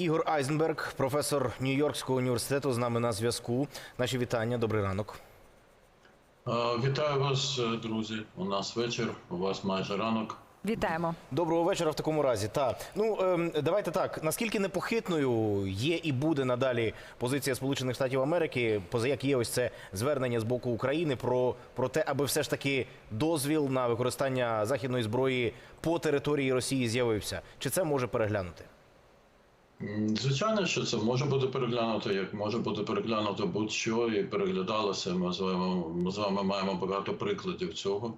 Ігор Айзенберг, професор Нью-Йоркського університету, з нами на зв'язку. Наші вітання. Добрий ранок. Е, Вітаю вас, е, друзі. У нас вечір, у вас майже ранок. Вітаємо. Доброго вечора в такому разі. Та ну ем, давайте так. Наскільки непохитною є і буде надалі позиція Сполучених Штатів Америки, поза як є ось це звернення з боку України про, про те, аби все ж таки дозвіл на використання західної зброї по території Росії з'явився? Чи це може переглянути? Звичайно, що це може бути переглянуто, як може бути переглянуто будь-що і переглядалося. Ми з вами, ми з вами маємо багато прикладів цього.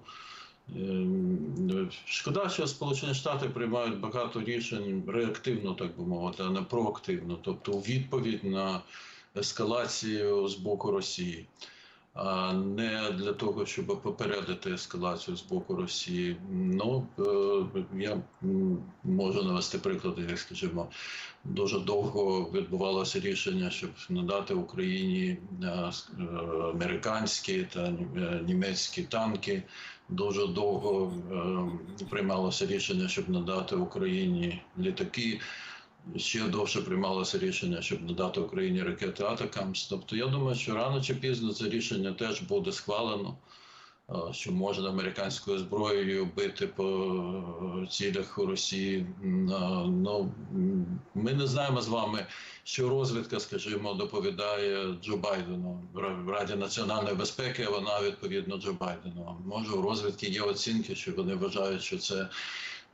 Ем, Шкода, що Сполучені Штати приймають багато рішень реактивно, так би мовити, а не проактивно, тобто у відповідь на ескалацію з боку Росії. Не для того, щоб попередити ескалацію з боку Росії. Ну е, я можу навести приклади, як скажімо, дуже довго відбувалося рішення, щоб надати Україні е, е, американські та німецькі танки. Дуже довго приймалося рішення, щоб надати Україні літаки. Ще довше приймалося рішення, щоб надати Україні ракети Атакамс. Тобто, я думаю, що рано чи пізно це рішення теж буде схвалено, е, що можна американською зброєю бити по е, цілях у Росії. Е, Ну ми не знаємо з вами, що розвідка, скажімо, доповідає Джо Байдену в Раді національної безпеки. Вона відповідно Джо Байдену. Може, у розвідки є оцінки, що вони вважають, що це.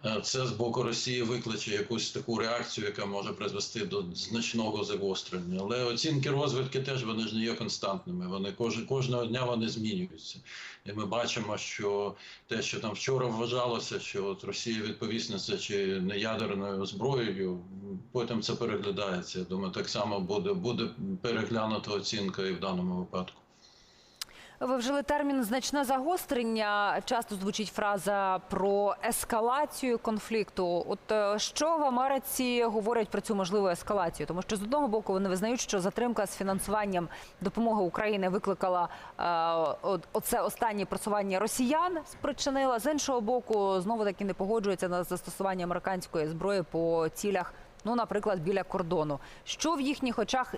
Е, Це з боку Росії викличе якусь таку реакцію, яка може призвести до значного загострення. Але оцінки розвідки теж вони ж не є константними. Вони кож, кожного дня вони змінюються. І ми бачимо, що те, що там вчора вважалося, що от Росія відповість на це чи не ядерною зброєю, потім це переглядається. Я думаю, так само буде, буде переглянута оцінка і в даному випадку. Ви вжили термін значне загострення. Часто звучить фраза про ескалацію конфлікту. От е, що в Америці говорять про цю можливу ескалацію? Тому що з одного боку вони визнають, що затримка з фінансуванням допомоги України викликала е, оце останнє просування росіян, спричинила з іншого боку, знову таки не погоджуються на застосування американської зброї по цілях, ну наприклад, біля кордону. Що в їхніх очах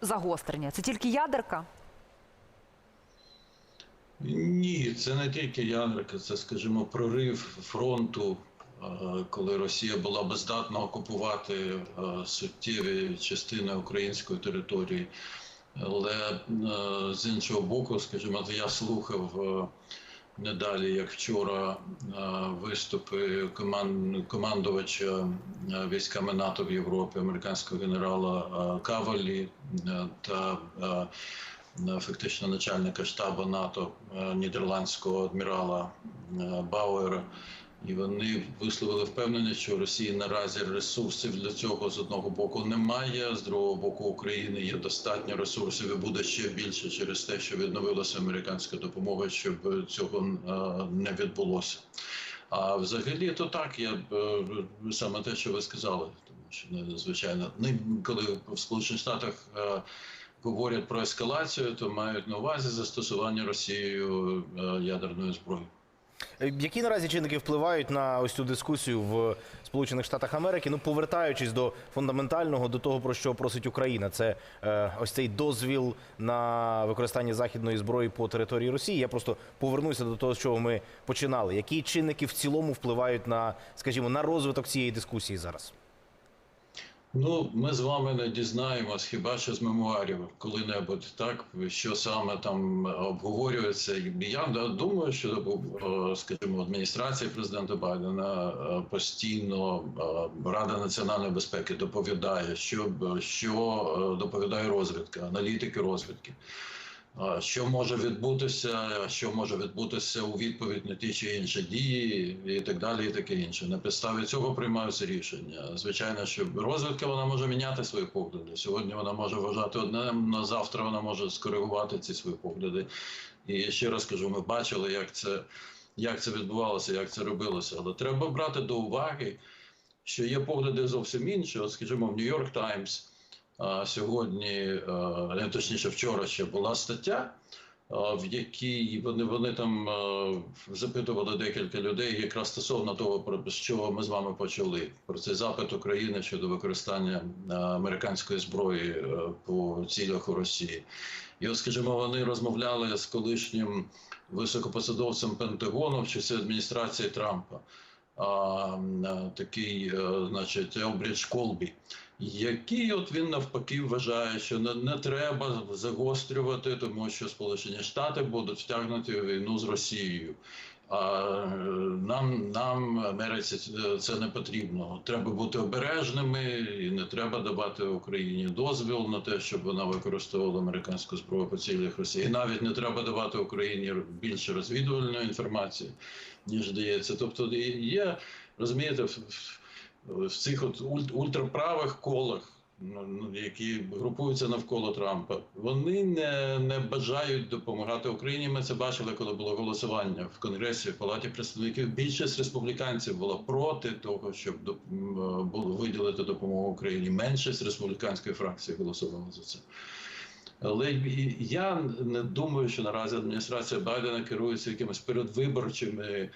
загострення? Це тільки ядерка? Ні, це не тільки ядерка, це, скажімо, прорив фронту, е, коли Росія була бездатна окупувати е, суттєві частини української території. Але е, з іншого боку, скажімо, я слухав не далі, як вчора, виступи коман- командувача військами НАТО в Європі, американського генерала Кавалі та фактично начальника штабу НАТО е, нідерландського адмірала е, Бауера. І вони висловили впевненість, що у Росії наразі ресурсів для цього з одного боку немає, з другого боку України є достатньо ресурсів і буде ще більше через те, що відновилася американська допомога, щоб цього е, не відбулося. А взагалі, то так, я е, саме те, що ви сказали, тому що не звичайно, не коли в Сполучених Штатах е, говорять про ескалацію, то мають на увазі застосування Росією е, ядерної зброї. Е, Які наразі чинники впливають на ось цю дискусію в Сполучених Штатах Америки? Ну, повертаючись до фундаментального, до того про що просить Україна, це е, ось цей дозвіл на використання західної зброї по території Росії. Я просто повернуся до того, з чого ми починали. Які чинники в цілому впливають на, скажімо, на розвиток цієї дискусії зараз? Ну, ми з вами не дізнаємось хіба що з мемуарів коли-небудь, так що саме там обговорюється. Я думаю, що е, скажімо, адміністрація президента Байдена е, постійно е, Рада національної безпеки доповідає, що, що доповідає розвідка, аналітики розвідки. Що може відбутися, що може відбутися у відповідь на ті чи інші дії, і так далі, і таке інше. На підставі цього приймаються рішення. Звичайно, що розвідка вона може міняти свої погляди. Сьогодні вона може вважати одне, на завтра вона може скоригувати ці свої погляди. І ще раз кажу, ми бачили, як це, як це відбувалося, як це робилося. Але треба брати до уваги, що є погляди зовсім інші. От, скажімо, в Нью-Йорк Таймс. Сьогодні, не точніше, вчора ще була стаття, в якій вони, вони там запитували декілька людей якраз стосовно того, з чого ми з вами почали. Про цей запит України щодо використання американської зброї по цілях у Росії. І от, скажімо, вони розмовляли з колишнім високопосадовцем Пентагону в часі адміністрації Трампа. А, такий, значить, Елбрідж Колбі, який от він навпаки вважає, що не, не треба загострювати, тому що Сполучені Штати будуть втягнуті в війну з Росією. А е, нам, нам Америці це- не потрібно. Треба бути обережними і не треба давати Україні дозвіл на те, щоб вона використовувала американську зброю по цілях Росії. І навіть не треба давати Україні більше розвідувальної інформації, ніж дається. Тобто є, розумієте, в, цих от уль- ультраправих колах. ну, ну, Які групуються навколо Трампа, вони не, не бажають допомагати Україні. Ми це бачили, коли було голосування в Конгресі, в Палаті представників. Більшість республіканців була проти того, щоб е, було виділити допомогу Україні. Меншість республіканської фракції голосувала за це. Але я не думаю, що наразі адміністрація Байдена керується якимись передвиборчими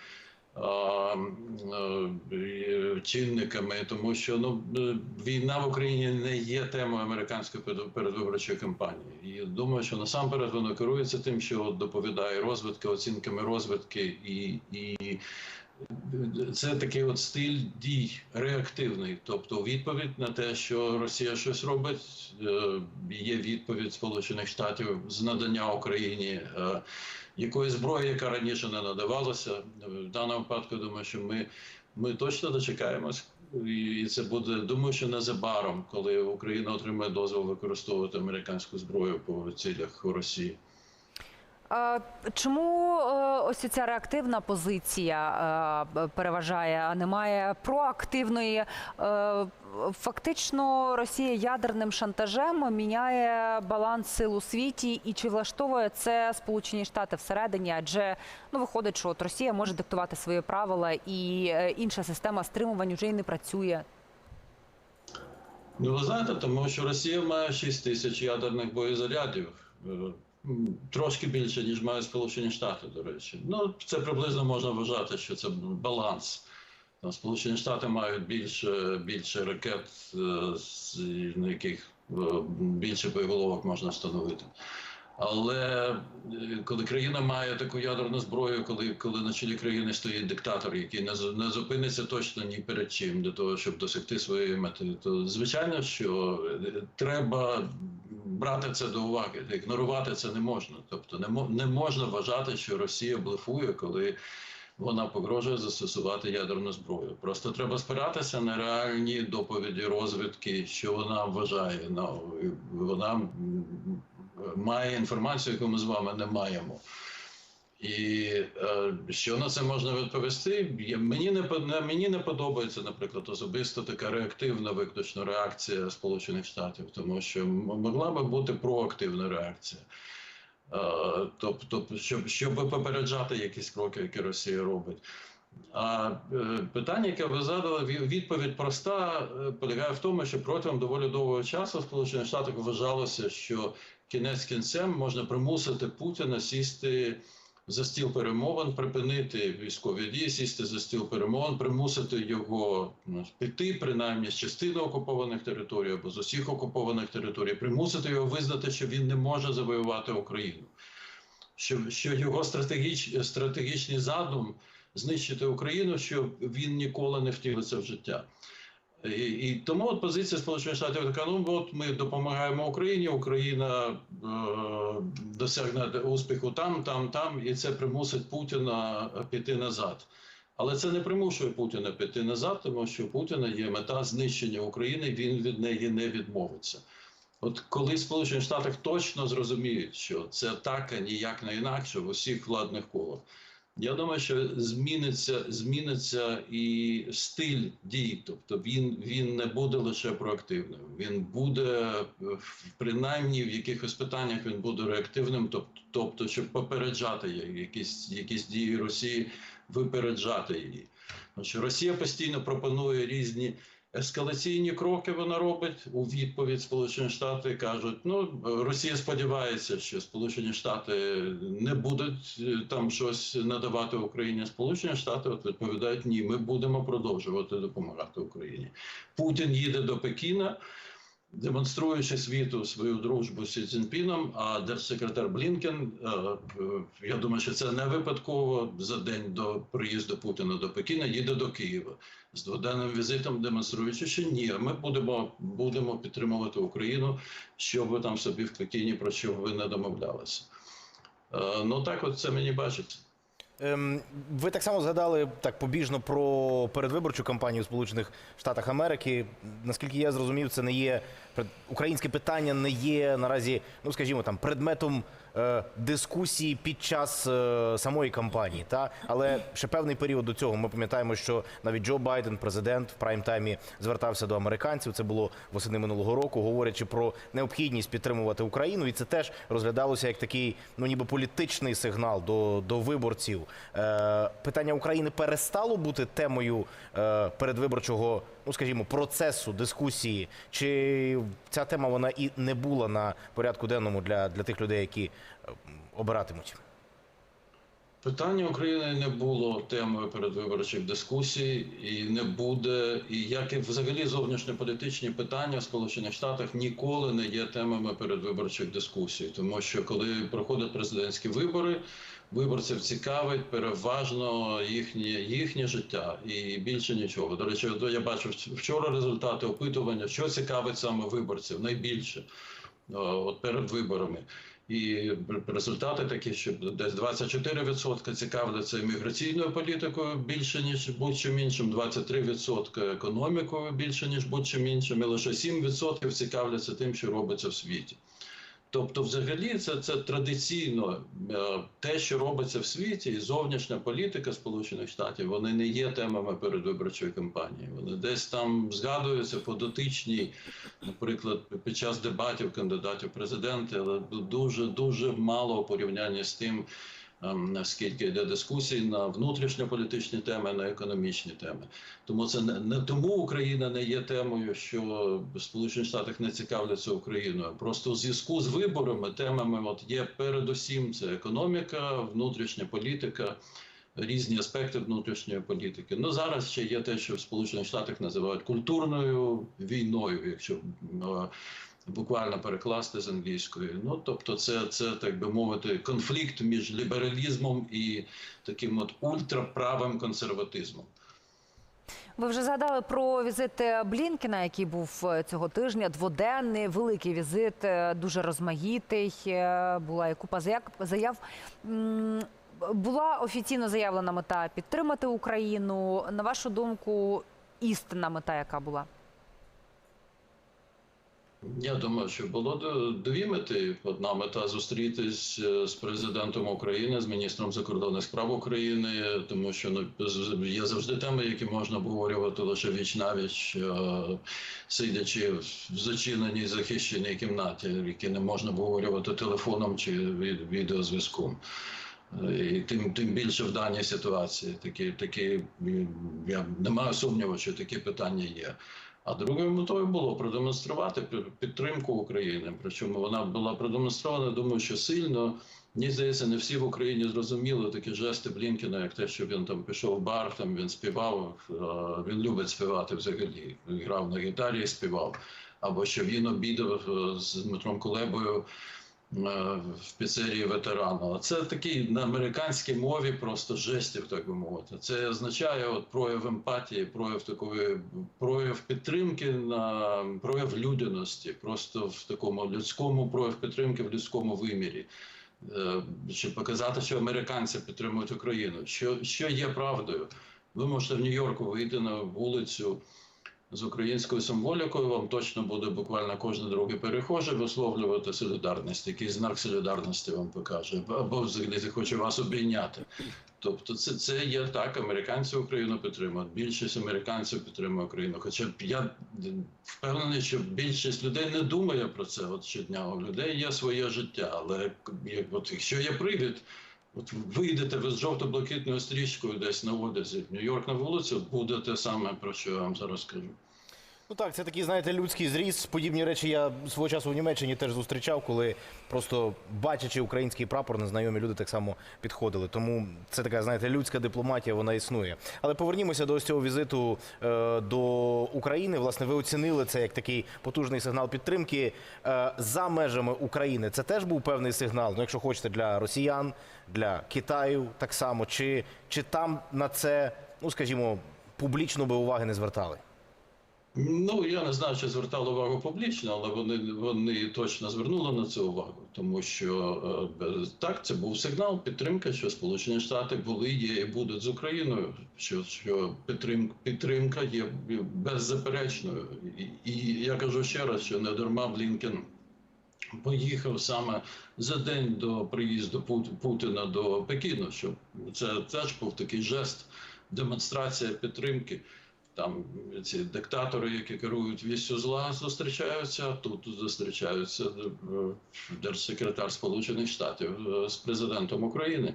чинниками, тому що ну е, війна в Україні не є темою американської передвиборчої кампанії. І думаю, що насамперед воно керується тим, що доповідає розвитки, оцінками розвитки, і, і це такий от стиль дій реактивний, тобто відповідь на те, що Росія щось робить, е, є відповідь Сполучених Штатів з надання Україні е, якоїсь зброї, яка раніше не надавалася. В даному випадку думаю, що ми, ми точно дочекаємось. І це буде, думаю, що незабаром, коли Україна отримає дозвіл використовувати американську зброю по цілях Росії. Чому е, ось ця реактивна позиція е, переважає, а немає проактивної? Е, Фактично, Росія ядерним шантажем міняє баланс сил у світі, і чи влаштовує це Сполучені Штати всередині? Адже ну виходить, що от Росія може диктувати свої правила, і інша система стримувань вже й не працює. Ну, ви знаєте, тому що Росія має 6 тисяч ядерних боєзарядів. Трошки більше, ніж мають Сполучені Штати, до речі. Ну, це приблизно можна вважати, що це баланс. Там Сполучені Штати мають більше, більше ракет, е, на яких е, більше боєголовок можна встановити. Але е, коли країна має таку ядерну зброю, коли, коли на чолі країни стоїть диктатор, який не, не зупиниться точно ні перед чим для того, щоб досягти своєї мети, то звичайно, що треба брати це до уваги. Ігнорувати це не можна. Тобто не, мо- не можна вважати, що Росія блефує, коли вона погрожує застосувати ядерну зброю. Просто треба спиратися на реальні доповіді розвідки, що вона вважає. Ну, вона має інформацію, яку ми з вами не маємо. І е, що на це можна відповісти? Мені не мені не подобається, наприклад, особисто така реактивна виключно реакція Сполучених Штатів, тому що могла би бути проактивна реакція. Тобто, щоб, щоб попереджати якісь кроки, які Росія робить. А е, питання, яке ви задали, ві- відповідь проста полягає в тому, що протягом доволі довгого часу в Сполучених Штатах вважалося, що кінець кінцем можна примусити Путіна сісти за стіл перемовин, припинити військові дії, сісти за стіл перемовин, примусити його ну, піти, принаймні з частини окупованих територій або з усіх окупованих територій, примусити його визнати, що він не може завоювати Україну, що, що його стратегіч, стратегічний задум знищити Україну, що він ніколи не втілиться в життя. І, і тому от позиція Сполучених Штатів така: ну от ми допомагаємо Україні, Україна е, досягне успіху там, там, там, і це примусить Путіна піти назад. Але це не примушує Путіна піти назад, тому що Путіна є мета знищення України, він від неї не відмовиться. От коли в Сполучених Штатах точно зрозуміють, що це так, а ніяк не інакше в усіх владних колах. Я думаю, що зміниться, зміниться і стиль дій. Тобто він, він не буде лише проактивним. Він буде принаймні в якихось питаннях він буде реактивним, тобто, тобто щоб попереджати якісь, якісь дії Росії, випереджати її. Росія постійно пропонує різні Ескалаційні кроки вона робить у відповідь Сполучені Штати кажуть: ну Росія сподівається, що Сполучені Штати не будуть е, там щось надавати Україні. Сполучені Штати от відповідають: ні, ми будемо продовжувати допомагати Україні. Путін їде до Пекіна. Демонструючи світу свою дружбу з Сі а держсекретар Блінкен, е, я думаю, що це не випадково за день до приїзду Путіна до Пекіна їде до Києва з дводенним візитом, демонструючи, що ні, ми будемо, будемо підтримувати Україну, що ви там собі в Пекіні про що ви не домовлялися. Е, Ну так, от це мені бачиться. Ем, ви так само згадали так побіжно про передвиборчу кампанію в Сполучених Штатах Америки. Наскільки я зрозумів, це не є українське питання, не є наразі, ну скажімо, там предметом дискусії під час е, самої кампанії. Та але ще певний період до цього. Ми пам'ятаємо, що навіть Джо Байден, президент, в прайм-таймі звертався до американців. Це було восени минулого року, говорячи про необхідність підтримувати Україну, і це теж розглядалося як такий, ну ніби політичний сигнал до, до виборців. Е, питання України перестало бути темою е, передвиборчого, ну скажімо, процесу дискусії, чи ця тема вона і не була на порядку денному для, для тих людей, які е, обиратимуть? Питання України не було темою передвиборчих дискусій і не буде, і як і взагалі зовнішньополітичні питання в Сполучених Штатах ніколи не є темами передвиборчих дискусій, тому що коли проходять президентські вибори, виборців цікавить переважно їхнє їхнє життя і більше нічого. До речі, я бачив вчора результати опитування, що цікавить саме виборців найбільше от перед виборами. І результати такі, що десь 24% цікавляться імміграційною політикою більше ніж будь-чим іншим, 23% економікою більше ніж будь-чим іншим, і лише 7% цікавляться тим, що робиться в світі. Тобто, взагалі, це, це традиційно е, те, що робиться в світі, і зовнішня політика Сполучених Штатів, вони не є темами передвиборчої кампанії. Вони десь там згадуються по дотичній, наприклад, під час дебатів кандидатів президенти, але дуже дуже мало у порівнянні з тим, наскільки йде дискусій на внутрішньополітичні теми, на економічні теми. Тому це не, не тому Україна не є темою, що в Сполучених Штатах не цікавляться Україною. Просто у зв'язку з виборами темами от є передусім це економіка, внутрішня політика. Різні аспекти внутрішньої політики. Ну зараз ще є те, що в Сполучених Штатах називають культурною війною, якщо е, буквально перекласти з англійської. Ну тобто, це, це так би мовити, конфлікт між лібералізмом і таким от ультраправим консерватизмом. Ви вже згадали про візит е, Блінкена, який був е, цього тижня. Дводенний, великий візит, е, дуже розмаїтий. Була і купа заяв. Була офіційно заявлена мета підтримати Україну. На вашу думку, істинна мета, яка була? Я думаю, що було дві мети. Одна мета зустрітись е, з президентом України, з міністром закордонних справ України, тому що ну є завжди теми, які можна обговорювати лише віч навіч, е, сидячи в зачиненій захищеній кімнаті, які не можна обговорювати телефоном чи від- відеозв'язком. Е, І тим, тим більше в даній ситуації такі, такі я не маю сумніву, що такі питання є. А другою метою було продемонструвати пі- підтримку України. Причому вона була продемонстрована, думаю, що сильно. Мені здається, не всі в Україні зрозуміли такі жести Блінкіна, як те, що він там пішов в бар, там він співав. е, Він любить співати взагалі. Він грав на гітарі і співав. Або що він обідав е, з Дмитром Кулебою в піцерії ветерана. А Це такий на американській мові просто жестів, так би мовити. Це означає от прояв емпатії, прояв такої прояв підтримки на прояв людяності, просто в такому людському прояв підтримки в людському вимірі. Е, Щоб показати, що американці підтримують Україну, що, що є правдою. Ви можете в Нью-Йорку вийти на вулицю з українською символікою, вам точно буде буквально кожен другий перехожий висловлювати солідарність, який знак солідарності вам покаже, або взагалі захоче вас обійняти. Тобто, це, це є так, американці Україну підтримують. Більшість американців підтримує Україну. Хоча я впевнений, що більшість людей не думає про це от щодня. У людей є своє життя, але як от якщо є привід. От вийдете ви з жовто-блакитною стрічкою десь на одязі в Нью-Йорк на вулицю, буде те саме, про що я вам зараз кажу. Ну так, це такий, знаєте, людський зріз. Подібні речі я свого часу в Німеччині теж зустрічав, коли просто бачачи український прапор, незнайомі люди так само підходили. Тому це така, знаєте, людська дипломатія, вона існує. Але повернімося до ось цього візиту е, до України. Власне, ви оцінили це як такий потужний сигнал підтримки е, за межами України. Це теж був певний сигнал. Ну, якщо хочете, для росіян, для Китаю так само. Чи, чи там на це, ну скажімо, публічно би уваги не звертали? Ну, я не знаю, чи звертали увагу публічно, але вони, вони точно звернули на це увагу, тому що е, так, це був сигнал підтримки, що Сполучені Штати були, є і будуть з Україною, що, що підтримка, підтримка є беззаперечною. І, і я кажу ще раз, що не дарма Блінкен поїхав саме за день до приїзду Пут- Путіна до Пекіну, що це теж був такий жест, демонстрація підтримки. Там ці диктатори, які керують вістю зла, зустрічаються. Тут зустрічаються е, держсекретар Сполучених Штатів е, з президентом України,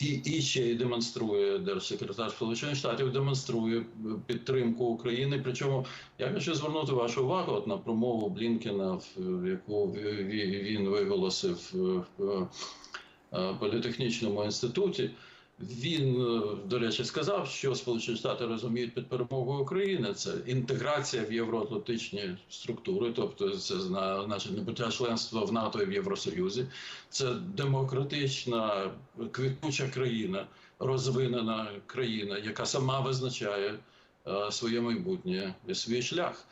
і, і ще й демонструє держсекретар Сполучених Штатів, демонструє е, підтримку України. Причому я хочу звернути вашу увагу от на промову Блінкена, яку ві- ві- він виголосив в політехнічному інституті. Він, е, до речі, сказав, що Сполучені Штати розуміють під перемогою України. Це інтеграція в євроатлантичні структури, тобто це на наше набуття членства в НАТО і в Євросоюзі. Це демократична квітуча країна, розвинена країна, яка сама визначає е, своє майбутнє свій шлях.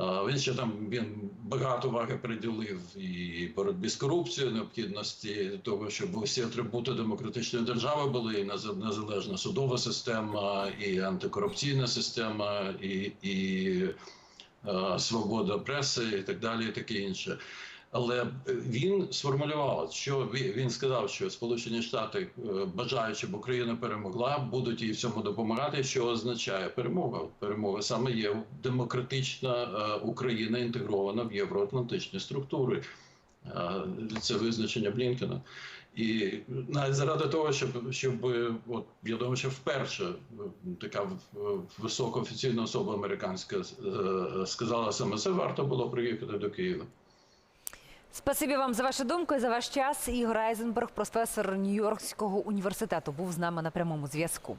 Він ще там він багато уваги приділив і боротьбі з корупцією, необхідності того, щоб усі атрибути демократичної держави були і нез- незалежна судова система, і антикорупційна система, і, і е, свобода преси, і так далі, і таке інше. Але він сформулював, що він сказав, що Сполучені Штати, е, бажаючи, б Україна перемогла, будуть їй в цьому допомагати. Що означає перемога? Перемога саме є демократична е, Україна інтегрована в євроатлантичні структури. Е, Це визначення Блінкена. І навіть заради того, щоб щоб е, от я думаю, що вперше е, така в- висока офіційна особа американська е, сказала саме це, варто було приїхати до Києва. Спасибі вам за вашу думку і за ваш час. Ігор Айзенберг, професор Нью-Йоркського університету, був з нами на прямому зв'язку.